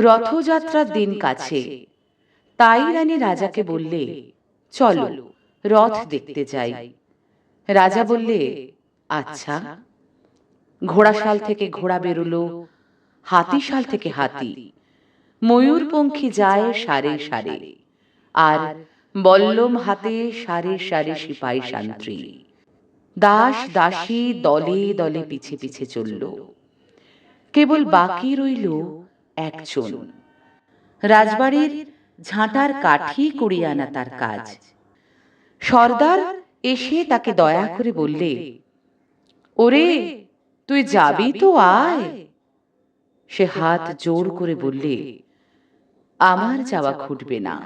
রথযাত্রার দিন কাছে। তাই রানী রাজাকে বললে, চলো, রথ দেখতে যাই। রাজা বললে আচ্ছা। ঘোড়াশাল থেকে ঘোড়া বেরোলো, হাতিশাল থেকে হাতি। ময়ূরপঙ্খী যায় সারে সারে, আর বল্লম হাতে সারে সারে সিপাই শান্ত্রী দাস দাসী দলে দলে পিছে পিছে চলল। কেবল বাকি রইল একজন। রাজবাড়ির ঝাঁটার কাঠি কুড়িয়ে আনা তার কাজ। সর্দার এসে তাকে দয়া করে বললে, ওরে, তুই যাবি তো আয়। সে হাত জোর করে বললে, আমার যাওয়া খুটবে না।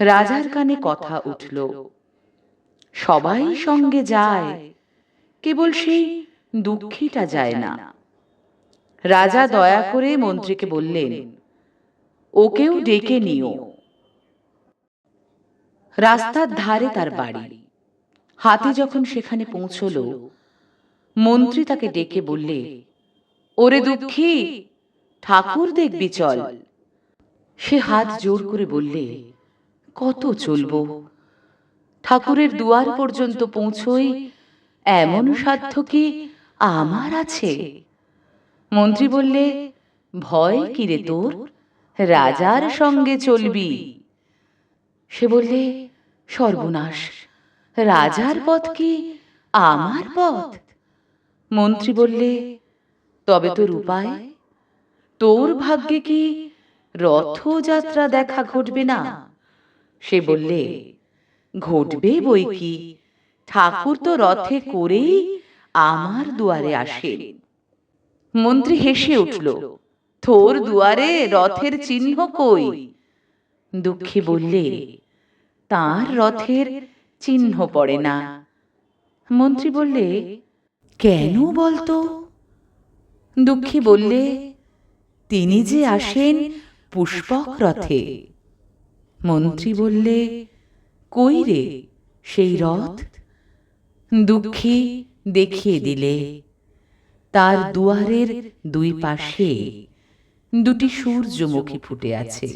রাজার কানে কথা উঠল, সবাই সঙ্গে যায়, কেবল সেই দুঃখীটা যায় না। রাজা দয়া করে মন্ত্রীকে বললেন ওকেও ডেকে নিও। রাস্তার ধারে তার বাড়ি। হাতি যখন সেখানে পৌঁছল মন্ত্রী তাকে ডেকে বললে ওরে দুঃখী ঠাকুর দেখবি চল সে হাত জোর করে বললে কত চলবো? ঠাকুরের দুয়ার পর্যন্ত পৌঁছই এমন সাধ্য কি আমার আছে? মন্ত্রী বললে ভয় কিরে তোর? রাজার সঙ্গে চলবি। সে বললে সর্বনাশ। রাজার পথ কি আমার পথ? মন্ত্রী বললে তবে তোর উপায়? তোর ভাগ্যে কি রথযাত্রা দেখা ঘটবে না? সে বললে ঘটবে বই কি? ঠাকুর তো রথে করেই আমার দুয়ারে আসেন। মন্ত্রী হেসে উঠল থোর দুয়ারে রথের চিহ্ন কই? দুঃখী বললে তার রথের চিহ্ন পড়ে না। মন্ত্রী বললে কেন বলতো? দুঃখী বললে তিনি যে আসেন পুষ্পক রথে। মন্ত্রী বললে কই রে সেই রথ? দুঃখী দেখিয়ে দিলে তার দুয়ারের দুই পাশে দুটি সূর্যমুখী ফুটে আছে।